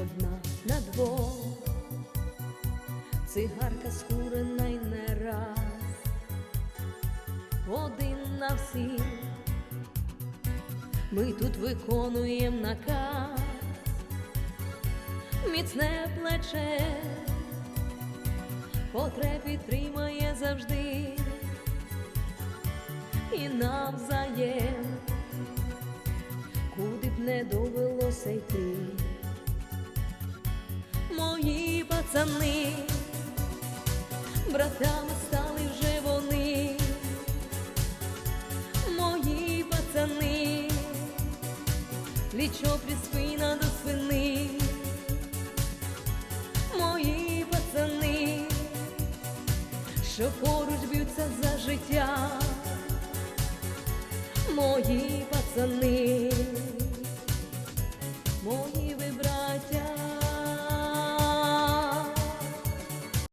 одна на двох, цигарка скурена й не раз, один на всіх. Ми тут виконуєм наказ, міцне плече, потреб підтримає завжди. І навзаєм, куди б не довелося йти. Мої пацани, братами стали вже вони, мої пацани, плічо спина до спини, мої пацани, що поруч б'ються за життя, мої пацани.